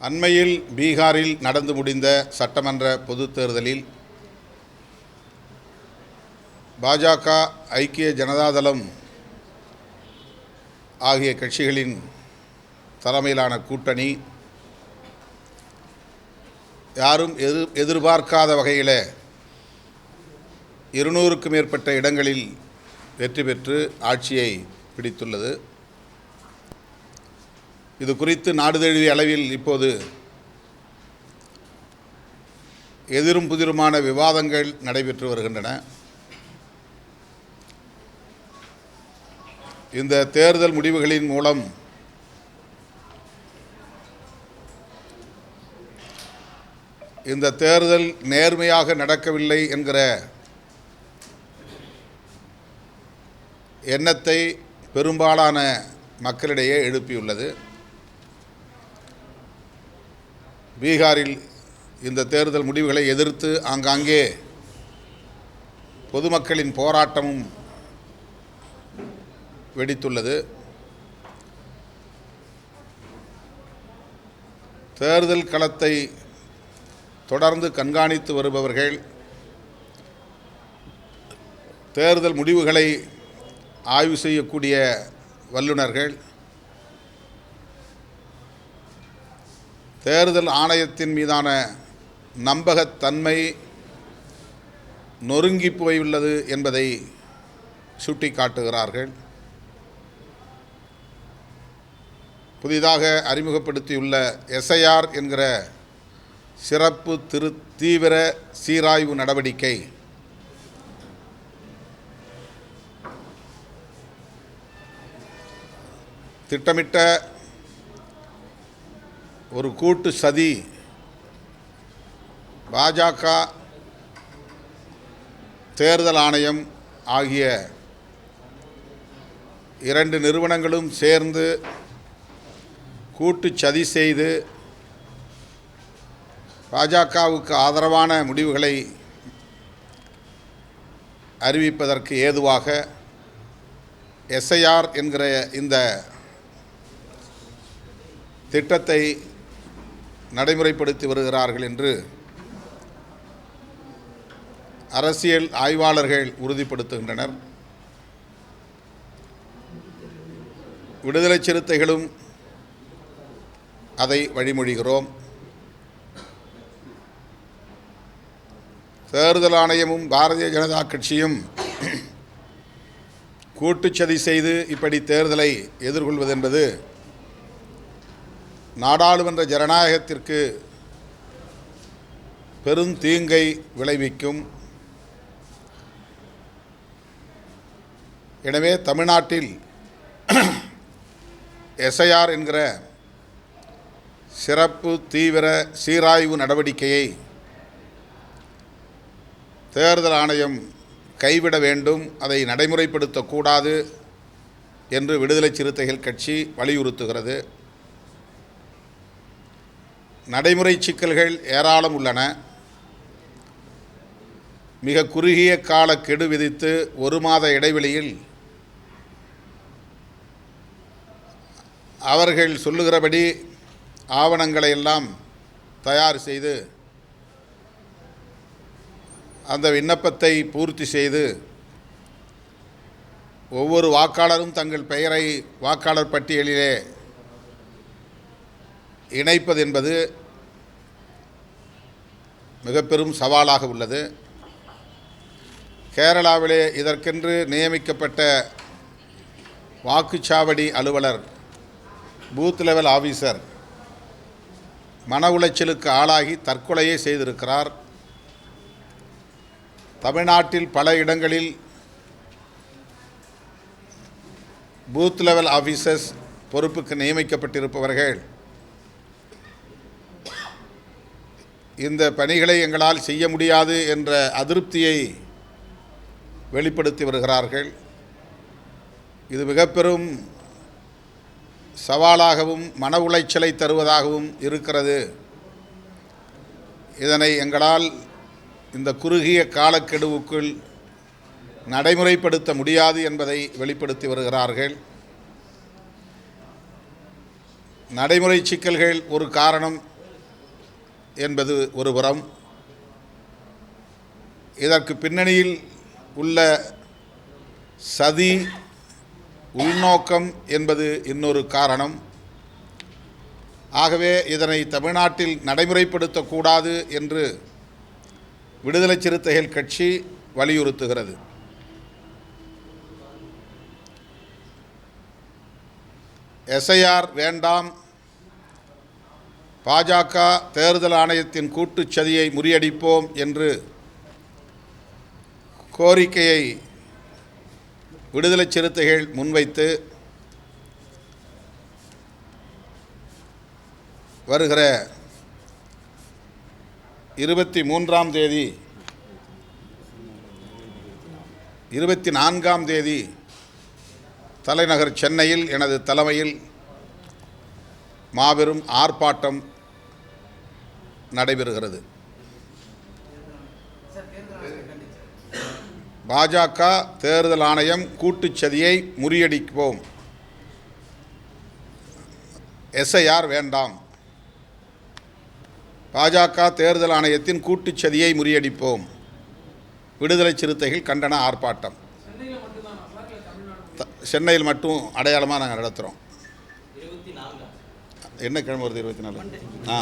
அண்மையில் பீகாரில் நடந்து முடிந்த சட்டமன்ற பொதுத் தேர்தலில் பாஜக ஐக்கிய ஜனதாதளம் ஆகிய கட்சிகளின் தலைமையிலான கூட்டணி யாரும் எதிர் எதிர்பார்க்காத வகையில் இருநூறுக்கும் மேற்பட்ட இடங்களில் வெற்றி பெற்று ஆட்சியை பிடித்துள்ளது. இது குறித்து நாடு தழுவிய அளவில் இப்போது எதிரும் புதிருமான விவாதங்கள் நடைபெற்று வருகின்றன. இந்த தேர்தல் முடிவுகளின் மூலம் இந்த தேர்தல் நேர்மையாக நடக்கவில்லை என்கிற எண்ணத்தை பெரும்பாலான மக்களிடையே எழுப்பியுள்ளது. பீகாரில் இந்த தேர்தல் முடிவுகளை எதிர்த்து ஆங்காங்கே பொதுமக்களின் போராட்டமும் வெடித்துள்ளது. தேர்தல் களத்தை தொடர்ந்து கண்காணித்து வருபவர்கள் தேர்தல் முடிவுகளை ஆய்வு செய்யக்கூடிய வல்லுநர்கள் தேர்தல் ஆணையத்தின் மீதான நம்பகத்தன்மை நொறுங்கி போயுள்ளது என்பதை சுட்டிக்காட்டுகிறார்கள். புதிதாக அறிமுகப்படுத்தியுள்ள எஸ்ஐஆர் என்கிற சிறப்பு திரு தீவிர சீராய்வு நடவடிக்கை. திட்டமிட்ட ஒரு கூட்டு சதி. பாஜக தேர்தல் ஆணையம் ஆகிய இரண்டு நிறுவனங்களும் சேர்ந்து கூட்டு சதி செய்து பாஜகவுக்கு ஆதரவான முடிவுகளை அறிவிப்பதற்கு ஏதுவாக எஸ்ஐஆர் என்கிற இந்த திட்டத்தை நடைமுறைப்படுத்தி வருகிறார்கள் என்று அரசியல் ஆய்வாளர்கள் உறுதிப்படுத்துகின்றனர். விடுதலை சிறுத்தைகளும் அதை வழிமொழிகிறோம். தேர்தல் ஆணையமும் பாரதிய ஜனதா கட்சியும் கூட்டுச்சதி செய்து இப்படி தேர்தலை எதிர்கொள்வதென்பது நாடாளுமன்ற ஜனநாயகத்திற்கு பெரும் தீங்கை விளைவிக்கும். எனவே தமிழ்நாட்டில் எஸ்ஐஆர் என்கிற சிறப்பு தீவிர சீராய்வு நடவடிக்கையை தேர்தல் ஆணையம் கைவிட வேண்டும் அதை நடைமுறைப்படுத்தக்கூடாது என்று விடுதலை சிறுத்தைகள் கட்சி வலியுறுத்துகிறது. நடைமுறை சிக்கல்கள் ஏராளம் உள்ளன. மிக குறுகிய கால கெடு விதித்து ஒரு மாத இடைவெளியில் அவர்கள் சொல்லுகிறபடி ஆவணங்களை எல்லாம் தயார் செய்து அந்த விண்ணப்பத்தை பூர்த்தி செய்து ஒவ்வொரு வாக்காளரும் தங்கள் பெயரை வாக்காளர் பட்டியலிலே இணைப்பது என்பது மிக பெரும் சவாலாக உள்ளது. கேரளாவிலே இதற்கென்று நியமிக்கப்பட்ட வாக்குச்சாவடி அலுவலர் பூத் லெவல் ஆஃபீஸர் மன உளைச்சலுக்கு ஆளாகி தற்கொலையே செய்திருக்கிறார். தமிழ்நாட்டில் பல இடங்களில் பூத் லெவல் ஆஃபீஸர்ஸ் பொறுப்புக்கு நியமிக்கப்பட்டிருப்பவர்கள். இந்த பணிகளை எங்களால் செய்ய முடியாது என்ற அதிருப்தியை வெளிப்படுத்தி வருகிறார்கள். இது மிக பெரும் சவாலாகவும் மன உளைச்சலை தருவதாகவும் இருக்கிறது. இதனை எங்களால் இந்த குறுகிய காலக்கெடுவுக்குள் நடைமுறைப்படுத்த முடியாது என்பதை வெளிப்படுத்தி வருகிறார்கள். நடைமுறை சிக்கல்கள் ஒரு காரணம். என்பது ஒரு புறம். இதற்கு பின்னணியில் உள்ள சதி உள்நோக்கம் என்பது இன்னொரு காரணம். ஆகவே இதனை தமிழ்நாட்டில் நடைமுறைப்படுத்தக்கூடாது என்று விடுதலை சிறுத்தைகள் கட்சி வலியுறுத்துகிறது. எஸ்ஐஆர் வேண்டாம் பாஜக தேர்தல் ஆணையத்தின் கூட்டுச் சதியை முறியடிப்போம் என்று கோரிக்கையை விடுதலை சிறுத்தைகள் முன்வைத்து வருகிற இருபத்தி மூன்றாம் தேதி இருபத்தி நான்காம் தேதி தலைநகர் சென்னையில் எனது தலைமையில் மாபெரும் ஆர்ப்பாட்டம் நடைபெறுகிறது. பாஜக தேர்தல் ஆணையம் கூட்டுச் சதியை முறியடிப்போம். எஸ்ஐஆர் வேண்டாம். பாஜக தேர்தல் ஆணையத்தின் கூட்டுச்சதியை முறியடிப்போம். விடுதலை சிறுத்தைகள் கண்டன ஆர்ப்பாட்டம். த- சென்னையில் மட்டும் அடையாளமாக நாங்கள் நடத்துகிறோம் என்ன கிழமை வருது இருபத்தி நாலு? ஆ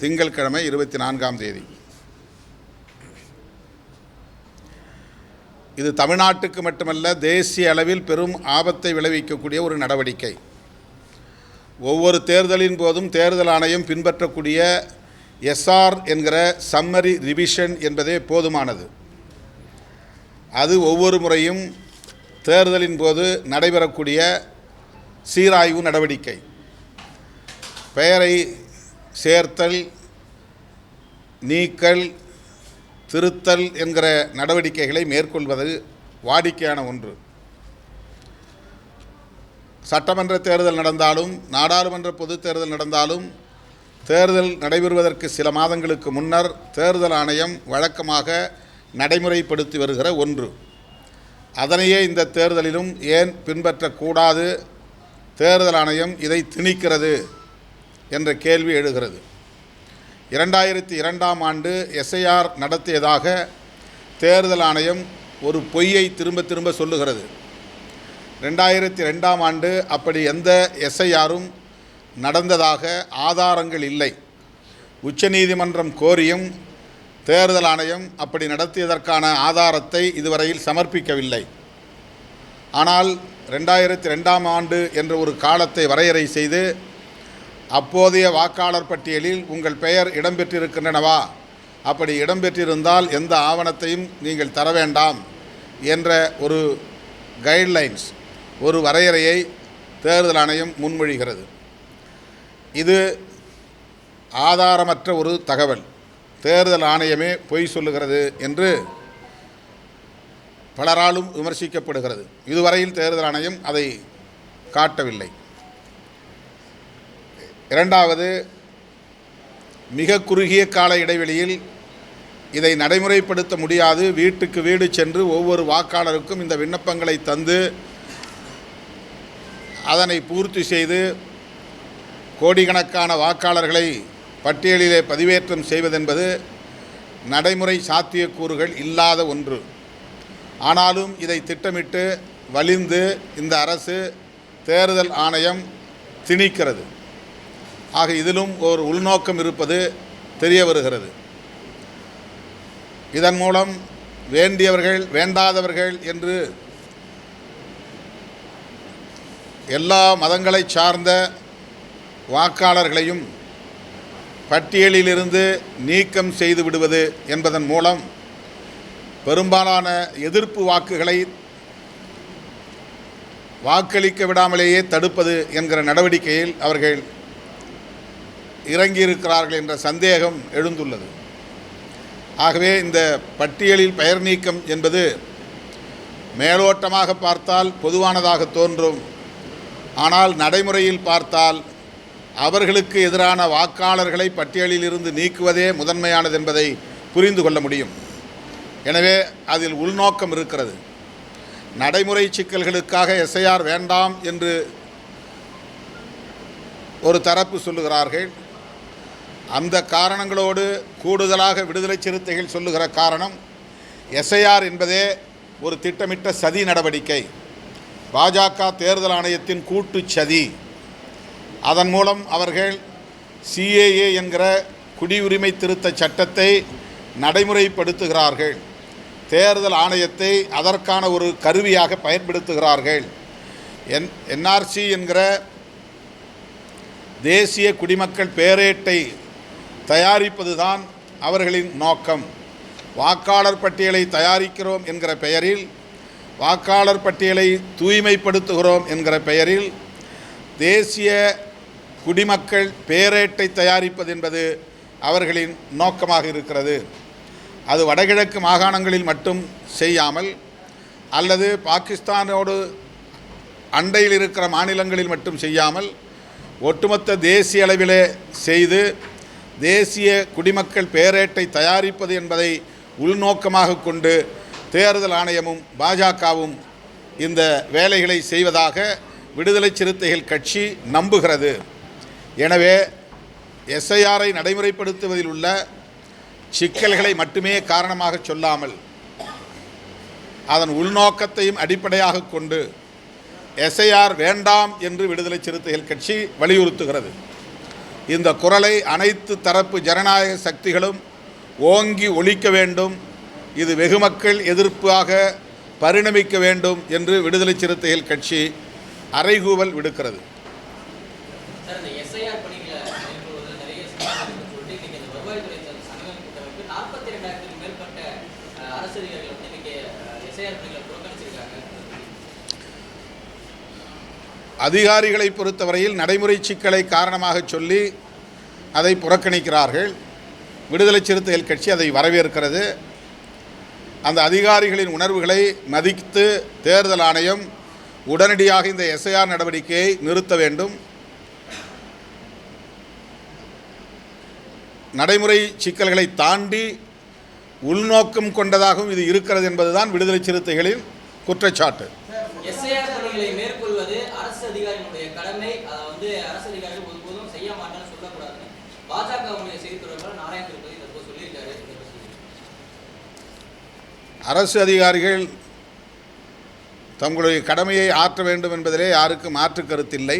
திங்கட்கிழமை இருபத்தி நான்காம் தேதி. இது தமிழ்நாட்டுக்கு மட்டுமல்ல தேசிய அளவில் பெரும் ஆபத்தை விளைவிக்கக்கூடிய ஒரு நடவடிக்கை. ஒவ்வொரு தேர்தலின் போதும் தேர்தல் ஆணையம் பின்பற்றக்கூடிய எஸ்ஆர் என்கிற சம்மரி ரிவிஷன் என்பதே போதுமானது. அது ஒவ்வொரு முறையும் தேர்தலின் போது நடைபெறக்கூடிய சீராய்வு நடவடிக்கை. பெயரை சேர்த்தல் நீக்கல் திருத்தல் என்கிற நடவடிக்கைகளை மேற்கொள்வது வாடிக்கையான ஒன்று. சட்டமன்ற தேர்தல் நடந்தாலும் நாடாளுமன்ற பொதுத் தேர்தல் நடந்தாலும் தேர்தல் நடைபெறுவதற்கு சில மாதங்களுக்கு முன்னர் தேர்தல் ஆணையம் வழக்கமாக நடைமுறைப்படுத்தி வருகிற ஒன்று. அதனையே இந்த தேர்தலிலும் ஏன் பின்பற்றக்கூடாது? தேர்தல் ஆணையம் இதை திணிக்கிறது. என்ற கேள்வி எழுகிறது. இரண்டாயிரத்தி இரண்டாம் ஆண்டு எஸ்ஐஆர் நடத்தியதாக தேர்தல் ஆணையம் ஒரு பொய்யை திரும்ப திரும்ப சொல்லுகிறது. ரெண்டாயிரத்தி ரெண்டாம் ஆண்டு அப்படி எந்த எஸ்ஐஆரும் நடந்ததாக ஆதாரங்கள் இல்லை. உச்சநீதிமன்றம் கோரியும் தேர்தல் ஆணையம் அப்படி நடத்தியதற்கான ஆதாரத்தை இதுவரையில் சமர்ப்பிக்கவில்லை. ஆனால் ரெண்டாயிரத்தி ரெண்டாம் ஆண்டு என்ற ஒரு காலத்தை வரையறை செய்து அப்போதைய வாக்காளர் பட்டியலில் உங்கள் பெயர் இடம்பெற்றிருக்கின்றனவா? அப்படி இடம்பெற்றிருந்தால் எந்த ஆவணத்தையும் நீங்கள் தர வேண்டாம் என்ற ஒரு கைட்லைன்ஸ் ஒரு வரையறையை தேர்தல் ஆணையம் முன்மொழிகிறது. இது ஆதாரமற்ற ஒரு தகவல். தேர்தல் ஆணையமே பொய் சொல்லுகிறது என்று பலராலும் விமர்சிக்கப்படுகிறது. இதுவரையில் தேர்தல் ஆணையம் அதை காட்டவில்லை. இரண்டாவது மிக குறுகிய கால இடைவெளியில் இதை நடைமுறைப்படுத்த முடியாது. வீட்டுக்கு வீடு சென்று ஒவ்வொரு வாக்காளருக்கும் இந்த விண்ணப்பங்களை தந்து அதனை பூர்த்தி செய்து கோடிக்கணக்கான வாக்காளர்களை பட்டியலிலே பதிவேற்றம் செய்வதென்பது நடைமுறை சாத்தியக்கூறுகள் இல்லாத ஒன்று. ஆனாலும் இதை திட்டமிட்டு வலிந்து இந்த அரசு தேர்தல் ஆணையம் திணிக்கிறது. ஆக இதிலும் ஒரு உள்நோக்கம் இருப்பது தெரிய வருகிறது. இதன் மூலம் வேண்டியவர்கள் வேண்டாதவர்கள் என்று எல்லா மதங்களை சார்ந்த வாக்காளர்களையும் பட்டியலிலிருந்து நீக்கம் செய்து விடுவது என்பதன் மூலம் பெரும்பாலான எதிர்ப்பு வாக்குகளை வாக்களிக்க விடாமலேயே தடுப்பது என்கிற நடவடிக்கையில் அவர்கள் இறங்கியிருக்கிறார்கள் என்ற சந்தேகம் எழுந்துள்ளது. ஆகவே இந்த பட்டியலில் பெயர் நீக்கம் என்பது மேலோட்டமாக பார்த்தால் பொதுவானதாக தோன்றும். ஆனால் நடைமுறையில் பார்த்தால் அவர்களுக்கு எதிரான வாக்காளர்களை பட்டியலில் இருந்து நீக்குவதே முதன்மையானது என்பதை புரிந்து கொள்ள முடியும். எனவே அதில் உள்நோக்கம் இருக்கிறது. நடைமுறை சிக்கல்களுக்காக எஸ்ஐஆர் வேண்டாம் என்று ஒரு தரப்பு சொல்லுகிறார்கள். அந்த காரணங்களோடு கூடுதலாக விடுதலை சிறுத்தைகள் சொல்லுகிற காரணம் எஸ்ஐஆர் என்பதே ஒரு திட்டமிட்ட சதி நடவடிக்கை. பாஜக தேர்தல் ஆணையத்தின் கூட்டு சதி. அதன் மூலம் அவர்கள் சிஏஏ என்கிற குடியுரிமை திருத்த சட்டத்தை நடைமுறைப்படுத்துகிறார்கள். தேர்தல் ஆணையத்தை அதற்கான ஒரு கருவியாக பயன்படுத்துகிறார்கள். என் என்ஆர்சி என்கிற தேசிய குடிமக்கள் பேரேட்டை தயாரிப்பதுதான் அவர்களின் நோக்கம். வாக்காளர் பட்டியலை தயாரிக்கிறோம் என்கிற பெயரில் வாக்காளர் பட்டியலை தூய்மைப்படுத்துகிறோம் என்கிற பெயரில் தேசிய குடிமக்கள் பேரேட்டை தயாரிப்பது என்பது அவர்களின் நோக்கமாக இருக்கிறது. அது வடகிழக்கு மாகாணங்களில் மட்டும் செய்யாமல் அல்லது பாகிஸ்தானோடு அண்டையில் இருக்கிற மாநிலங்களில் மட்டும் செய்யாமல் ஒட்டுமொத்த தேசிய அளவிலே செய்து தேசிய குடிமக்கள் பேரேட்டை தயாரிப்பது என்பதை உள்நோக்கமாக கொண்டு தேர்தல் ஆணையமும் பாஜகவும் இந்த வேலைகளை செய்வதாக விடுதலை சிறுத்தைகள் கட்சி நம்புகிறது. எனவே எஸ்ஐஆரை நடைமுறைப்படுத்துவதில் உள்ள சிக்கல்களை மட்டுமே காரணமாக சொல்லாமல் அதன் உள்நோக்கத்தையும் அடிப்படையாக கொண்டு எஸ்ஐஆர் வேண்டாம் என்று விடுதலை சிறுத்தைகள் கட்சி வலியுறுத்துகிறது. இந்த குரலை அனைத்து தரப்பு ஜனநாயக சக்திகளும் ஓங்கி ஒழிக்க வேண்டும். இது வெகுமக்கள் எதிர்ப்பாக பரிணமிக்க வேண்டும் என்று விடுதலை சிறுத்தைகள் கட்சி அறைகூவல் விடுக்கிறது சார் இந்த எஸ்ஐஆர் பணிகளை மேற்கொள்வதில் நிறைய சிக்கல்கள் இருக்குன்னு சொல்லிட்டு இன்னைக்கு இந்த வருவாய்த்துறை சங்கம் கூட்டமைப்பு நாற்பத்தி ரெண்டாயிரத்துக்கு மேற்பட்ட அஹ், அரசு அதிகாரிகள் வந்து இன்னைக்கு எஸ்ஐஆர் பணிகளை புறக்கணிச்சிருக்காங்க அதிகாரிகளை பொறுத்தவரையில் நடைமுறை சிக்கலை காரணமாக சொல்லி அதை புறக்கணிக்கிறார்கள். விடுதலை சிறுத்தைகள் கட்சி அதை வரவேற்கிறது. அந்த அதிகாரிகளின் உணர்வுகளை மதித்து தேர்தல் ஆணையம் உடனடியாக இந்த எஸ்ஐஆர் நடவடிக்கையை நிறுத்த வேண்டும். நடைமுறை சிக்கல்களை தாண்டி உள்நோக்கம் கொண்டதாகவும் இது இருக்கிறது என்பதுதான் விடுதலை சிறுத்தைகளின் குற்றச்சாட்டு. எஸ்ஐஆர் அரசு அதிகாரிகளுடைய கடமை அதை வந்து அரசு அதிகாரிகள் ஒருபோதும் செய்ய மாட்டேன்னு சொல்லக்கூடாதுன்னு பாஜகவுடைய செய்தி தொடர்பாளர் நாராயண திருப்பதி தற்போது சொல்லியிருக்காரு. அரசு அதிகாரிகள் தங்களுடைய கடமையை ஆற்ற வேண்டும் என்பதிலே யாருக்கும் மாற்று கருத்தில்லை.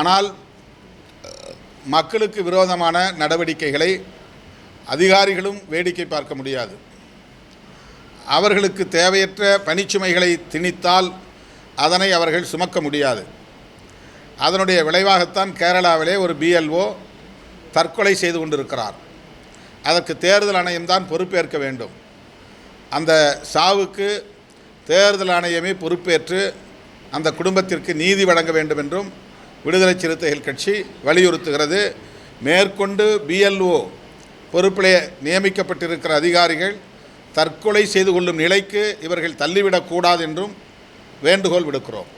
ஆனால் மக்களுக்கு விரோதமான நடவடிக்கைகளை அதிகாரிகளும் வேடிக்கை பார்க்க முடியாது. அவர்களுக்கு தேவையற்ற பணிச்சுமைகளை திணித்தால் அதனை அவர்கள் சுமக்க முடியாது. அதனுடைய விளைவாகத்தான் கேரளாவிலே ஒரு பிஎல்ஓ தற்கொலை செய்து கொண்டிருக்கிறார். அதற்கு தேர்தல் ஆணையம்தான் பொறுப்பேற்க வேண்டும். அந்த சாவுக்கு தேர்தல் ஆணையமே பொறுப்பேற்று அந்த குடும்பத்திற்கு நீதி வழங்க வேண்டும் என்றும் விடுதலை சிறுத்தைகள் கட்சி வலியுறுத்துகிறது. மேற்கொண்டு பிஎல்ஓ பொறுப்பிலே நியமிக்கப்பட்டிருக்கிற அதிகாரிகள் தற்கொலை செய்து கொள்ளும் நிலைக்கு இவர்கள் தள்ளிவிடக்கூடாது என்றும் வேண்டுகோள் விடுக்கிறோம்.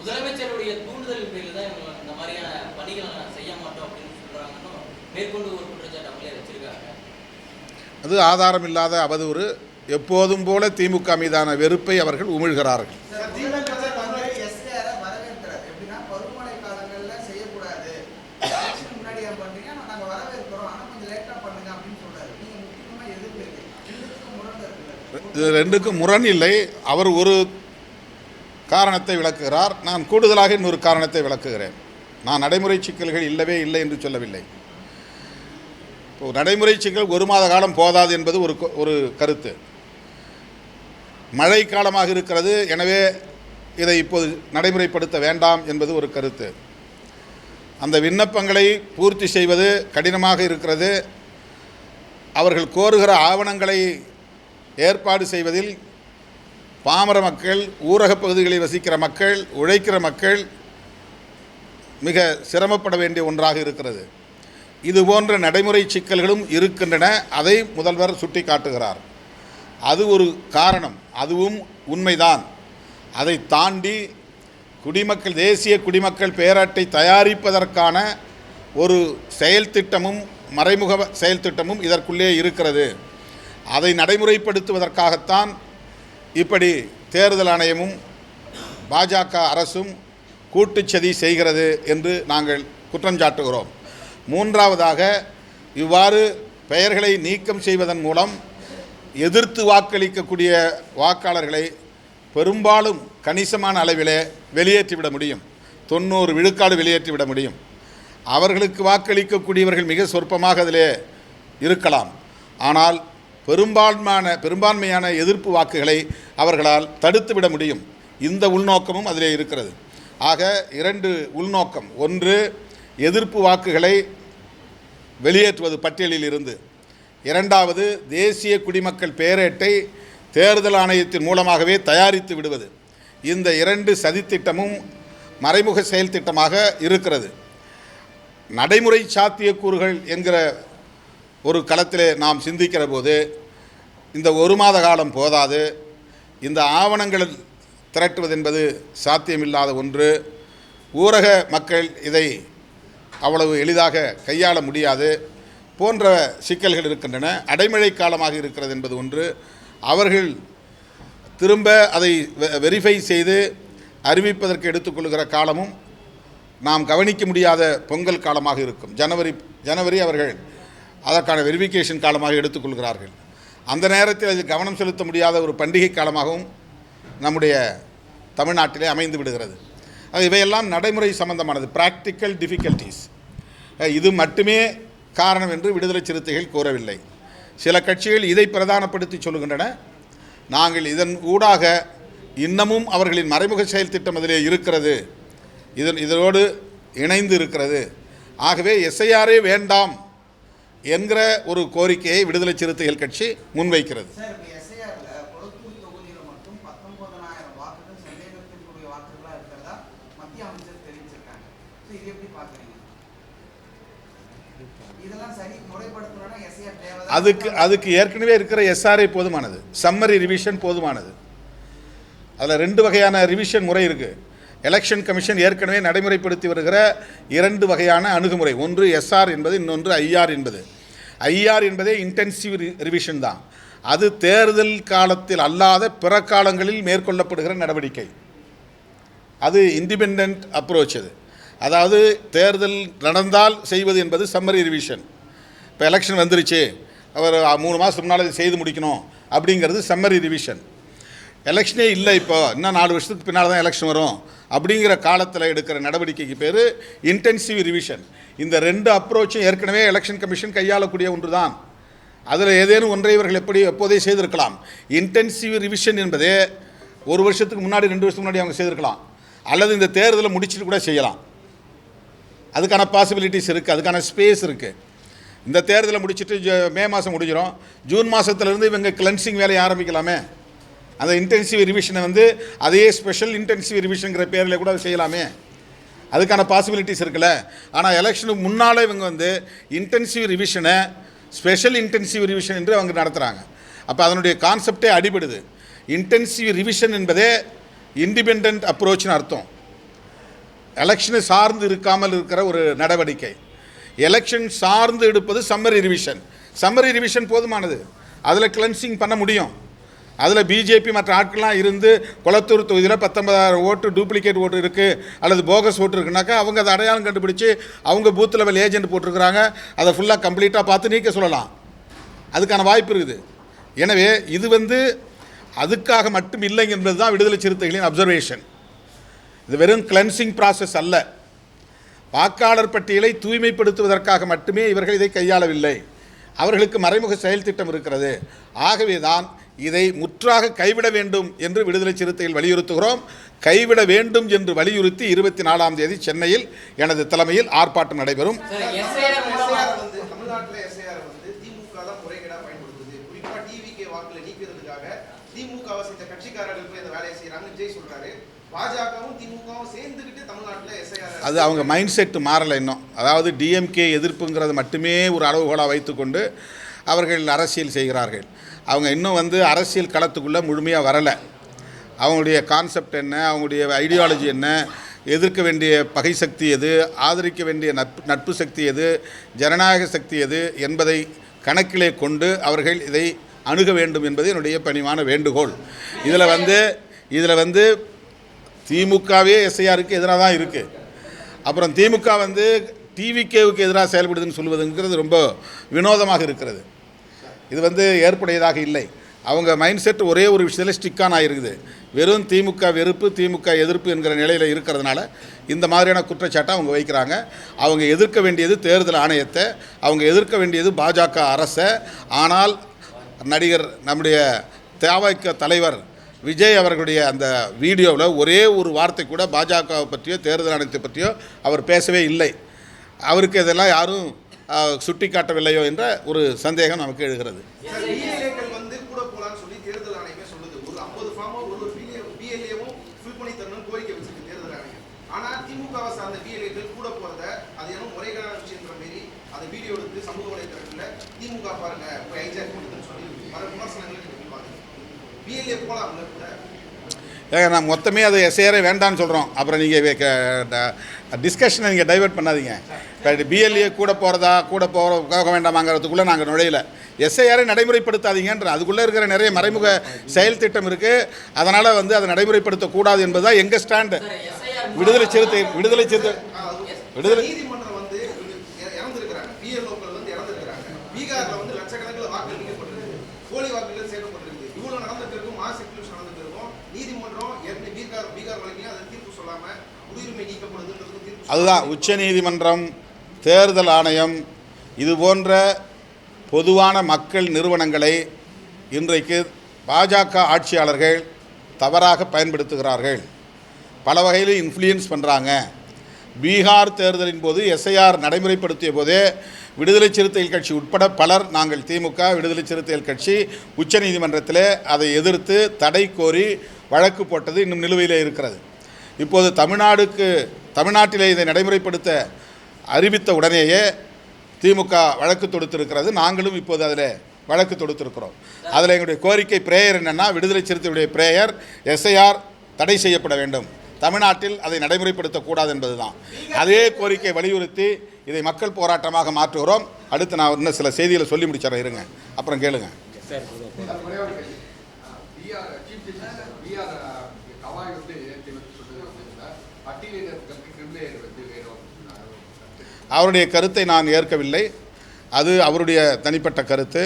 அது ஆதாரமில்லாத அவதூறு. எப்போதும் போல திமுக மீதான வெறுப்பை அவர்கள் உமிழ்கிறார்கள்? இது ரெண்டுக்கும் முரண் இல்லை. அவர் ஒரு காரணத்தை விளக்குகிறார். நான் கூடுதலாக இன்னொரு காரணத்தை விளக்குகிறேன். நான் நடைமுறை சிக்கல்கள் இல்லவே இல்லை என்று சொல்லவில்லை. இப்போ நடைமுறை சிக்கல் ஒரு மாத காலம் போதாது என்பது ஒரு ஒரு கருத்து. மழை காலமாக இருக்கிறது. எனவே இதை இப்போது நடைமுறைப்படுத்த வேண்டாம் என்பது ஒரு கருத்து. அந்த விண்ணப்பங்களை பூர்த்தி செய்வது கடினமாக இருக்கிறது. அவர்கள் கோருகிற ஆவணங்களை ஏற்பாடு செய்வதில் பாமர மக்கள் ஊரகப் பகுதிகளில் வசிக்கிற மக்கள் உழைக்கிற மக்கள் மிக சிரமப்பட வேண்டிய ஒன்றாக இருக்கிறது. இது போன்ற நடைமுறை சிக்கல்களும் இருக்கின்றன. அதை முதல்வர் சுட்டிக்காட்டுகிறார். அது ஒரு காரணம். அதுவும் உண்மைதான். அதை தாண்டி குடிமக்கள் தேசிய குடிமக்கள் பேராட்டை தயாரிப்பதற்கான ஒரு செயல் திட்டமும் மறைமுக செயல் திட்டமும் இதற்குள்ளே இருக்கிறது. அதை நடைமுறைப்படுத்துவதற்காகத்தான் இப்படி தேர்தல் ஆணையமும் பாஜக அரசும் கூட்டுச்சதி செய்கிறது என்று நாங்கள் குற்றம் சாட்டுகிறோம். மூன்றாவதாக இவ்வாறு பெயர்களை நீக்கம் செய்வதன் மூலம் எதிர்த்து வாக்களிக்கக்கூடிய வாக்காளர்களை பெரும்பாலும் கணிசமான அளவிலே வெளியேற்றிவிட முடியும். தொண்ணூறு விழுக்காடு வெளியேற்றிவிட முடியும். அவர்களுக்கு வாக்களிக்கக்கூடியவர்கள் மிக சொற்பமாக அதிலே இருக்கலாம். ஆனால் பெரும்பான்மையான பெரும்பான்மையான எதிர்ப்பு வாக்குகளை அவர்களால் தடுத்துவிட முடியும். இந்த உள்நோக்கமும் அதிலே இருக்கிறது. ஆக இரண்டு உள்நோக்கம். ஒன்று எதிர்ப்பு வாக்குகளை வெளியேற்றுவது பட்டியலில் இருந்து. இரண்டாவது தேசிய குடிமக்கள் பேரேட்டை தேர்தல் ஆணையத்தின் மூலமாகவே தயாரித்து விடுவது. இந்த இரண்டு சதித்திட்டமும் மறைமுக செயல் திட்டமாக இருக்கிறது. நடைமுறை சாத்தியக்கூறுகள் என்கிற ஒரு களத்தில் நாம் சிந்திக்கிற போது இந்த ஒரு மாத காலம் போதாது இந்த ஆவணங்கள் திரட்டுவது என்பது சாத்தியமில்லாத ஒன்று ஊரக மக்கள் இதை அவ்வளவு எளிதாக கையாள முடியாது போன்ற சிக்கல்கள் இருக்கின்றன அடைமழை காலமாக இருக்கிறது என்பது ஒன்று அவர்கள் திரும்ப அதை வெரிஃபை செய்து அறிவிப்பதற்கு எடுத்துக்கொள்கிற காலமும் நாம் கவனிக்க முடியாத பொங்கல் காலமாக இருக்கும். ஜனவரி ஜனவரி அவர்கள் அதற்கான வெரிஃபிகேஷன் காலமாக எடுத்துக்கொள்கிறார்கள். அந்த நேரத்தில் அது கவனம் செலுத்த முடியாத ஒரு பண்டிகை காலமாகவும் நம்முடைய தமிழ்நாட்டிலே அமைந்து விடுகிறது. அது இவையெல்லாம் நடைமுறை சம்பந்தமானது ப்ராக்டிக்கல் டிஃபிகல்ட்டிஸ் இது மட்டுமே காரணம் என்று விடுதலை சிறுத்தைகள் கூறவில்லை. சில கட்சிகள் இதை பிரதானப்படுத்தி சொல்லுகின்றன. நாங்கள் இதன் ஊடாக இன்னமும் அவர்களின் மறைமுக செயல் திட்டம் அதிலே இருக்கிறது. இதன் இதனோடு இணைந்து இருக்கிறது. ஆகவே எஸ்ஐஆரே வேண்டாம். என்கிற ஒரு கோரிக்கையை விடுதலை சிறுத்தைகள் கட்சி முன்வைக்கிறது. அதுக்கு அதுக்கு ஏற்கனவே இருக்கிற எஸ்ஆர்ஐ போதுமானது. சம்மரி ரிவிஷன் போதுமானது. அதில் ரெண்டு வகையான ரிவிஷன் முறை இருக்குது எலெக்ஷன் கமிஷன் ஏற்கனவே நடைமுறைப்படுத்தி வருகிற இரண்டு வகையான அணுகுமுறை. ஒன்று எஸ்ஆர் என்பது இன்னொன்று ஐஆர் என்பது. ஐஆர் என்பதே இன்டென்சிவ் ரிவிஷன் தான். அது தேர்தல் காலத்தில் அல்லாத பிற காலங்களில் மேற்கொள்ளப்படுகிற நடவடிக்கை. அது இண்டிபெண்ட் அப்ரோச் அது. அதாவது தேர்தல் நடந்தால் செய்வது என்பது சம்மரி ரிவிஷன் இப்போ எலெக்ஷன் வந்துருச்சு. அவர் மூணு மாதத்துக்கு முன்னால் இதை செய்து முடிக்கணும் அப்படிங்கிறது சம்மரி ரிவிஷன் எலெக்ஷனே இல்லை இப்போ. இன்னும் நாலு வருஷத்துக்கு பின்னால் தான் எலெக்ஷன் வரும். அப்படிங்கிற காலத்தில் எடுக்கிற நடவடிக்கைக்கு பேர் இன்டென்சிவ் ரிவிஷன் இந்த ரெண்டு அப்ரோச்சும் ஏற்கனவே எலெக்ஷன் கமிஷன் கையாளக்கூடிய ஒன்று தான் அதில் ஏதேனும் ஒன்றை இவர்கள் எப்படி எப்போதே செய்திருக்கலாம். இன்டென்சிவ் ரிவிஷன் என்பதே ஒரு வருஷத்துக்கு முன்னாடி ரெண்டு வருஷத்துக்கு முன்னாடி அவங்க செய்திருக்கலாம். அல்லது இந்த தேர்தலை முடிச்சுட்டு கூட செய்யலாம். அதுக்கான பாசிபிலிட்டிஸ் இருக்குது அதுக்கான ஸ்பேஸ் இருக்குது இந்த தேர்தலை முடிச்சுட்டு ஜ- மே மாதம் முடிஞ்சிடும் ஜூன் மாதத்துலேருந்து இவங்க கிளென்சிங் வேலையை ஆரம்பிக்கலாமே. அந்த இன்டென்சிவ் ரிவிஷனை வந்து அதே ஸ்பெஷல் இன்டென்சிவ் ரிவிஷனுங்கிற பேரில் கூட செய்யலாமே. அதுக்கான பாசிபிலிட்டிஸ் இருக்குல்ல. ஆனால் எலெக்ஷனுக்கு முன்னால் இவங்க வந்து இன்டென்சிவ் ரிவிஷனை ஸ்பெஷல் இன்டென்சிவ் ரிவிஷன் என்று அவங்க நடத்துகிறாங்க அப்போ அதனுடைய கான்செப்டே அடிபடுது. இன்டென்சிவ் ரிவிஷன் என்பதே இண்டிபெண்ட் அப்ரோச்னு அர்த்தம். எலெக்ஷனை சார்ந்து இருக்காமல் இருக்கிற ஒரு நடவடிக்கை. எலெக்ஷன் சார்ந்து எடுப்பது சம்மரி ரிவிஷன் சம்மரி ரிவிஷன் போதுமானது. அதில் கிளென்சிங் பண்ண முடியும். அதில் பிஜேபி மற்ற ஆட்கள்லாம் இருந்து குளத்தூர் தொகுதியில் பத்தொன்பதாயிரம் ஓட்டு டூப்ளிகேட் ஓட்டு இருக்குது அல்லது போகஸ் ஓட்டு இருக்குனாக்கா அவங்க அதை அடையாளம் கண்டுபிடிச்சு அவங்க பூத் லெவல் ஏஜென்ட் போட்டிருக்கிறாங்க. அதை ஃபுல்லாக கம்ப்ளீட்டாக பார்த்து நீக்க சொல்லலாம். அதுக்கான வாய்ப்பு இருக்குது. எனவே இது வந்து அதுக்காக மட்டும் இல்லை என்பது தான் விடுதலை சிறுத்தைகளின் அப்சர்வேஷன் இது வெறும் கிளென்சிங் ப்ராசஸ் அல்ல. வாக்காளர் பட்டியலை தூய்மைப்படுத்துவதற்காக மட்டுமே இவர்கள் இதை கையாளவில்லை. அவர்களுக்கு மறைமுக செயல் திட்டம் இருக்கிறது. ஆகவே தான் இதை முற்றாக கைவிட வேண்டும் என்று விடுதலை சிறுத்தைகள் வலியுறுத்துகிறோம். கைவிட வேண்டும் என்று வலியுறுத்தி இருபத்தி நாலாம் தேதி சென்னையில் எனது தலைமையில் ஆர்ப்பாட்டம் நடைபெறும். திமுக திமுகவை சேர்ந்த கட்சிக்காரர்கள் போய் அந்த வேலையை செய்யறாங்க விஜய் சொல்றாரு. பாஜகவும் அது அவங்க மைண்ட் செட் மாறலை இன்னும். அதாவது டிஎம்கே எதிர்ப்புங்கிறத மட்டுமே ஒரு அளவுகோலாக வைத்துக்கொண்டு அவர்கள் அரசியல் செய்கிறார்கள். அவங்க இன்னும் வந்து அரசியல் களத்துக்குள்ளே முழுமையாக வரலை. அவங்களுடைய கான்செப்ட் என்ன அவங்களுடைய ஐடியாலஜி என்ன எதிர்க்க வேண்டிய பகை சக்தி எது ஆதரிக்க வேண்டிய நட்பு நட்பு சக்தி எது ஜனநாயக சக்தி எது என்பதை கணக்கிலே கொண்டு அவர்கள் இதை அணுக வேண்டும் என்பது என்னுடைய பணிவான வேண்டுகோள். இதில் வந்து இதில் வந்து திமுகவே எஸ்ஐஆருக்கு எதிராக தான் இருக்குது அப்புறம் திமுக வந்து டிவிகேவுக்கு எதிராக செயல்படுதுன்னு சொல்வதுங்கிறது ரொம்ப வினோதமாக இருக்கிறது. இது வந்து ஏற்புடையதாக இல்லை. அவங்க மைண்ட் செட் ஒரே ஒரு விஷயத்தில் ஸ்டிக்கான் ஆகிருக்குது வெறும் திமுக வெறுப்பு திமுக எதிர்ப்பு என்கிற நிலையில் இருக்கிறதுனால இந்த மாதிரியான குற்றச்சாட்டை அவங்க வைக்கிறாங்க. அவங்க எதிர்க்க வேண்டியது தேர்தல் ஆணையத்தை அவங்க எதிர்க்க வேண்டியது பாஜக அரசை. ஆனால் நடிகர் நம்முடைய தேவைக்க தலைவர் விஜய் அவர்களுடைய அந்த வீடியோவில் ஒரே ஒரு வார்த்தை கூட பாஜகவை பற்றியோ தேர்தல் ஆணையத்தை பற்றியோ அவர் பேசவே இல்லை. அவருக்கு இதெல்லாம் யாரும் சுட்டி காட்டவில்லையோ என்ற ஒரு சந்தேகம் நமக்கு எழுகிறது சார் பிஎல்ஏக்கள் வந்து கூட போலான்னு சொல்லி தேர்தல் ஆணையமே சொல்லுது ஒரு ஐம்பது ஃபார்மா ஒரு ஒரு பிஎல்ஏவும் ஃபில் பண்ணி தரணும்னு கோரிக்கை வச்சிருக்கு தேர்தல் ஆணையம் ஆனா திமுகவை சார்ந்த பிஎல்ஏக்கள் கூட போறத அது ஏதோ முறைகேடான விஷயங்கிற மாரி அதை வீடியோ எடுத்து சமூக வலைத்தளத்துல திமுக பாருங்க போய் ஹைஜாக் பண்ணுதுன்னு சொல்லி வர விமர்சனங்களை நீங்க பாருங்க பிஎல்ஏ போலாம்ல கூட ஏங்க நான் மொத்தமே அதை எஸ்ஏஆரே வேண்டான்னு சொல்கிறோம் அப்புறம் நீங்கள் டிஸ்கஷனை நீங்கள் டைவர்ட் பண்ணாதீங்க. இப்போ பிஎல்ஏ கூட போகிறதா கூட போகிற போக வேண்டாமாங்கிறதுக்குள்ளே நாங்கள் நுழையல. எஸ்ஐஆரை நடைமுறைப்படுத்தாதீங்கன்ற அதுக்குள்ளே இருக்கிற நிறைய மறைமுக செயல் திட்டம் இருக்குது அதனால் வந்து அதை நடைமுறைப்படுத்தக்கூடாது என்பது தான் எங்கள் ஸ்டாண்டு விடுதலை சிறுத்தை விடுதலை சிறுத்தை விடுதலை நீதிமன்றம் வந்து இ- இறந்திருக்கிறாங்க பிஎல்ஓக்கள் வந்து இறந்திருக்கிறாங்க பீகார்ல வந்து லட்சக்கணக்கில் வாக்கு எண்ணிக்கப்பட்டிருக்கு போலி வாக்குகள் சேர்க்கப்பட்டிருக்கு இவ்வளவு நடந்துட்டு இருக்கும் மாஸ் எக்ஸ்கியூஷன் நடந்துட்டு இருக்கும் நீதிமன்றம் ஏற்கனவே பீகார் பீகார் வழக்கையும் அதை தீர்ப்பு சொல்லாம குடியுரிமை அதுதான் உச்ச நீதிமன்றம் தேர்தல் ஆணையம் இது போன்ற பொதுவான மக்கள் நிறுவனங்களை இன்றைக்கு பாஜக ஆட்சியாளர்கள் தவறாக பயன்படுத்துகிறார்கள். பல வகையில் இன்ஃப்ளூயன்ஸ் பண்ணுறாங்க பீகார் தேர்தலின் போது எஸ்ஐஆர் நடைமுறைப்படுத்திய போதே விடுதலை சிறுத்தைகள் கட்சி உட்பட பலர் நாங்கள் திமுக விடுதலை சிறுத்தைகள் கட்சி உச்சநீதிமன்றத்தில் அதை எதிர்த்து தடை கோரி வழக்கு போட்டது இன்னும் நிலுவையில் இருக்கிறது. இப்போது தமிழ்நாடுக்கு தமிழ்நாட்டிலே இதை நடைமுறைப்படுத்த அறிவித்த உடனேயே திமுக வழக்கு தொடுத்திருக்கிறது. நாங்களும் இப்போது அதில் வழக்கு தொடுத்திருக்கிறோம். அதில் எங்களுடைய கோரிக்கை பிரேயர் என்னென்னா விடுதலை சிறுத்தையுடைய பிரேயர் எஸ்ஐஆர் தடை செய்யப்பட வேண்டும். தமிழ்நாட்டில் அதை நடைமுறைப்படுத்தக்கூடாது என்பதுதான். அதே கோரிக்கை வலியுறுத்தி இதை மக்கள் போராட்டமாக மாற்றுகிறோம். அடுத்து நான் இன்னும் சில செய்திகளை சொல்லி முடிச்சிடறேன். இருங்க. அப்புறம் கேளுங்க. அவருடைய கருத்தை நான் ஏற்கவில்லை. அது அவருடைய தனிப்பட்ட கருத்து.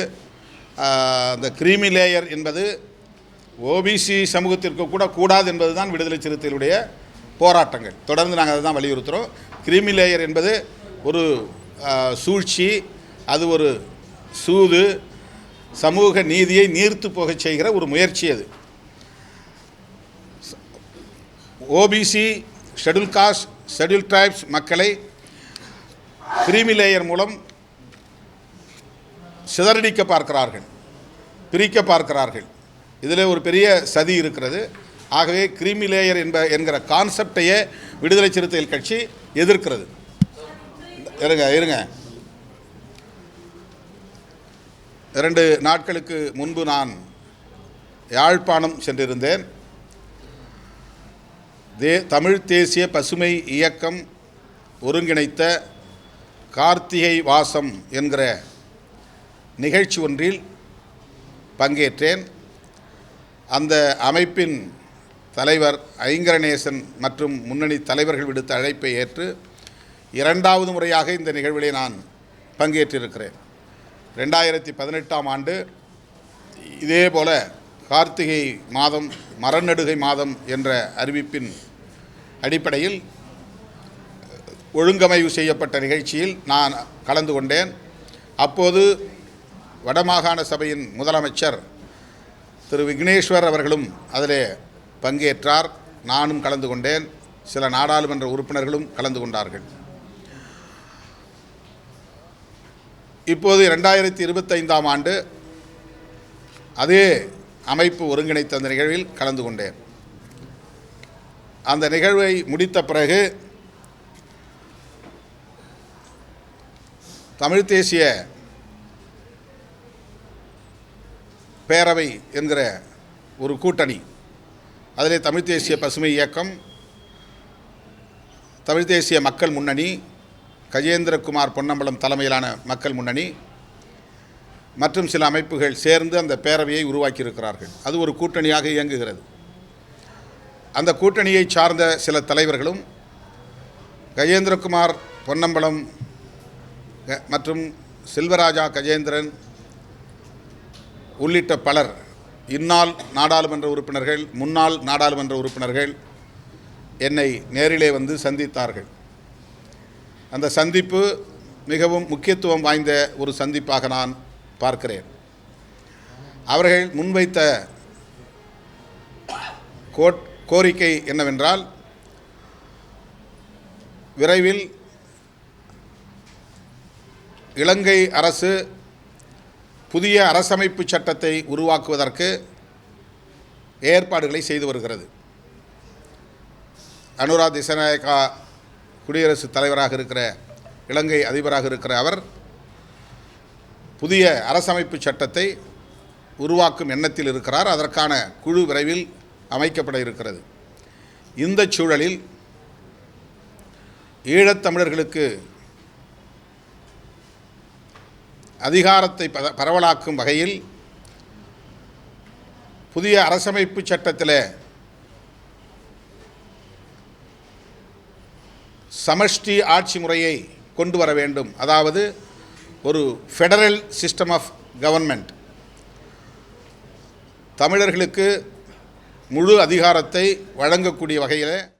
இந்த அந்த கிரீமி லேயர் என்பது ஓபிசி சமூகத்திற்கு கூட கூடாது என்பது தான் விடுதலை சிறுத்தைகளுடைய போராட்டங்கள். தொடர்ந்து நாங்கள் அதை தான் வலியுறுத்துகிறோம் கிரீமி லேயர் என்பது ஒரு சூழ்ச்சி அது ஒரு சூது சமூக நீதியை நீர்த்து போகச் செய்கிற ஒரு முயற்சி அது. OBC scheduled caste scheduled tribes மக்களை கிரீமி லேயர் மூலம் சிதறடிக்க பார்க்கிறார்கள் பிரிக்க பார்க்கிறார்கள். இதில் ஒரு பெரிய சதி இருக்கிறது. ஆகவே கிரீமி லேயர் என்ப என்கிற கான்செப்டையே விடுதலை சிறுத்தைகள் கட்சி எதிர்க்கிறது. இருங்க இருங்க. இரண்டு நாட்களுக்கு முன்பு நான் யாழ்ப்பாணம் சென்றிருந்தேன். தே தமிழ் தேசிய பசுமை இயக்கம் ஒருங்கிணைத்த கார்த்திகை வாசம் என்கிற நிகழ்ச்சி ஒன்றில் பங்கேற்றேன். அந்த அமைப்பின் தலைவர் ஐங்கரநேசன் மற்றும் முன்னணி தலைவர்கள் விடுத்த அழைப்பை ஏற்று இரண்டாவது முறையாக இந்த நிகழ்விலே நான் பங்கேற்றிருக்கிறேன். ரெண்டாயிரத்தி பதினெட்டாம் ஆண்டு இதே போல கார்த்திகை மாதம் மரநடுகை மாதம் என்ற அறிவிப்பின் அடிப்படையில் ஒழுங்கமைவு செய்யப்பட்ட நிகழ்ச்சியில் நான் கலந்து கொண்டேன். அப்போது வடமாகாண சபையின் முதலமைச்சர் திரு விக்னேஸ்வர் அவர்களும் அதிலே பங்கேற்றார். நானும் கலந்து கொண்டேன். சில நாடாளுமன்ற உறுப்பினர்களும் கலந்து கொண்டார்கள். இப்போது ரெண்டாயிரத்தி இருபத்தைந்தாம் ஆண்டு அதே அமைப்பு ஒருங்கிணைத்த அந்த நிகழ்வில் கலந்து கொண்டேன். அந்த நிகழ்வை முடித்த பிறகு தமிழ் தேசிய பேரவை என்கிற ஒரு கூட்டணி. அதிலே தமிழ் தேசிய பசுமை இயக்கம் தமிழ் தேசிய மக்கள் முன்னணி கஜேந்திரகுமார் பொன்னம்பலம் தலைமையிலான மக்கள் முன்னணி மற்றும் சில அமைப்புகள் சேர்ந்து அந்த பேரவையை உருவாக்கியிருக்கிறார்கள். அது ஒரு கூட்டணியாக இயங்குகிறது. அந்த கூட்டணியை சார்ந்த சில தலைவர்களும் கஜேந்திரகுமார் பொன்னம்பலம் மற்றும் செல்வராஜா கஜேந்திரன் உள்ளிட்ட பலர் இந்நாள் நாடாளுமன்ற உறுப்பினர்கள் முன்னாள் நாடாளுமன்ற உறுப்பினர்கள் என்னை நேரிலே வந்து சந்தித்தார்கள். அந்த சந்திப்பு மிகவும் முக்கியத்துவம் வாய்ந்த ஒரு சந்திப்பாக நான் பார்க்கிறேன். அவர்கள் முன்வைத்த கோட் கோரிக்கை என்னவென்றால் விரைவில் இலங்கை அரசு புதிய அரசமைப்பு சட்டத்தை உருவாக்குவதற்கு ஏற்பாடுகளை செய்து வருகிறது. அனுரா திசநாயக்கா குடியரசுத் தலைவராக இருக்கிற இலங்கை அதிபராக இருக்கிற அவர் புதிய அரசமைப்பு சட்டத்தை உருவாக்கும் எண்ணத்தில் இருக்கிறார். அதற்கான குழு விரைவில் அமைக்கப்பட இருக்கிறது. இந்த சூழலில் ஈழத்தமிழர்களுக்கு அதிகாரத்தை பத- பரவலாக்கும் வகையில் புதிய அரசமைப்பு சட்டத்தில் சமஷ்டி ஆட்சி முறையை கொண்டு வர வேண்டும். அதாவது ஒரு ஃபெடரல் சிஸ்டம் ஆஃப் கவர்மெண்ட் தமிழர்களுக்கு முழு அதிகாரத்தை வழங்கக்கூடிய வகையில்